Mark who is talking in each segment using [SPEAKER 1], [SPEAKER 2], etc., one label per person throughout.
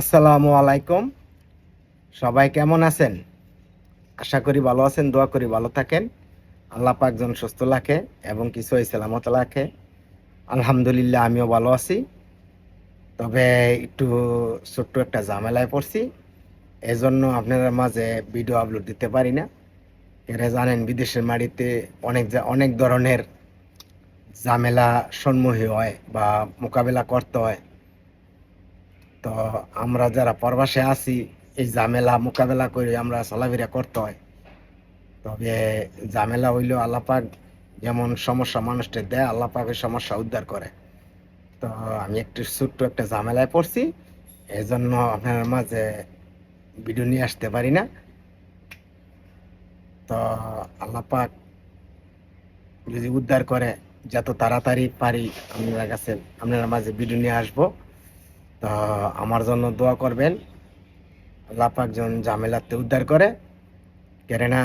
[SPEAKER 1] আসসালামু আলাইকুম। সবাই কেমন আছেন? আশা করি ভালো আছেন, দোয়া করি ভালো থাকেন। আল্লাহ পাকজন সুস্থ রাখে এবং কিছু সালামত রাখে। আলহামদুলিল্লাহ, আমিও ভালো আছি। তবে একটু ছোট্ট একটা ঝামেলায় পড়ছি। এজন্য আপনাদের মাঝে ভিডিও আপলোড দিতে পারি না। এরা জানেন, বিদেশের মাটিতে অনেক অনেক ধরনের ঝামেলা সম্মুখী হয় বা মোকাবেলা করতে হয়। তো আমরা যারা প্রবাসে আছি, এই ঝামেলা মোকাবেলা করে আমরা চলাফেরা করতে হয়। তবে ঝামেলা হইলেও আল্লাপাক যেমন সমস্যা মানুষটা দেয়, আল্লাপাক সমস্যা উদ্ধার করে। তো আমি একটু ছোট্ট একটা ঝামেলায় পড়ছি এই জন্য আপনার মাঝে ভিডিও নিয়ে আসতে পারি না। তো আল্লাপাক যদি উদ্ধার করে, যত তাড়াতাড়ি পারি, আপনার কাছে, আপনার মাঝে ভিডিও নিয়ে আসব। তো আমার জন্য দোয়া করবেন। আল্লাহ পাক যেন ঝামেলাতে উদ্ধার করে। কেননা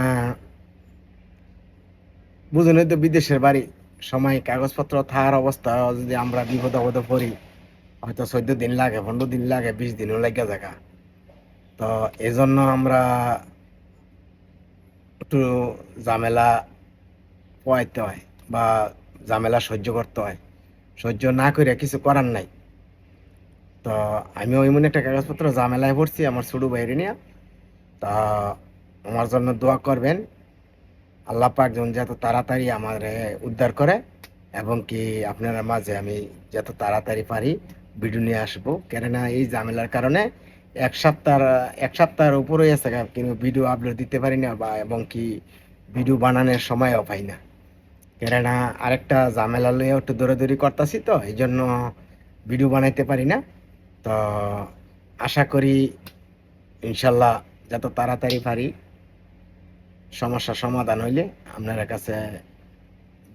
[SPEAKER 1] বুঝুনই তো বিদেশের বাড়ি, সময় কাগজপত্র থাকার অবস্থা, যদি আমরা বিপদ আপদে পড়ি, হয়তো চোদ্দ দিন লাগে, পনেরো দিন লাগে, বিশ দিনও লাগে জায়গা তো এজন্য আমরা একটু ঝামেলা পোয়াইতে হয় বা ঝামেলা সহ্য করতে হয়। সহ্য না করে কিছু করার নাই। তো আমি ওই মনে একটা কাগজপত্র ঝামেলায় পড়ছি, আমার ছোট বাইরে নিয়ে। তা আমার জন্য দোয়া করবেন। আল্লাহ পাক যেন যত তাড়াতাড়ি আমার উদ্ধার করে এবং কি আপনারা মাঝে আমি যত তাড়াতাড়ি পারি, ভিডিও নিয়ে আসব। কেননা এই ঝামেলার কারণে এক সপ্তাহ, এক সপ্তাহের উপরে আছে কিন্তু ভিডিও আপলোড দিতে পারি না বা এবং কি ভিডিও বানানোর সময়ও পাই না। কেননা আরেকটা ঝামেলা লইয়া একটু দৌড়াদৌড়ি করতেছি তো এই জন্য ভিডিও বানাইতে পারি না। তো আশা করি ইনশাল্লাহ যত তাড়াতাড়ি পারি সমস্যার সমাধান হইলে আপনার কাছে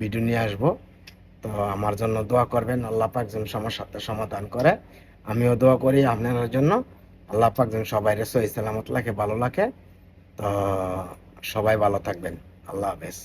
[SPEAKER 1] ভিডিও নিয়ে আসব। তো আমার জন্য দোয়া করবেন, আল্লাহ পাক যেন সমস্যাটা সমাধান করে। আমিও দোয়া করি আপনার জন্য, আল্লাহ পাক যেন সবাই সহি সালামত লাগে, ভালো লাগে। তো সবাই ভালো থাকবেন। আল্লাহ হাফেজ।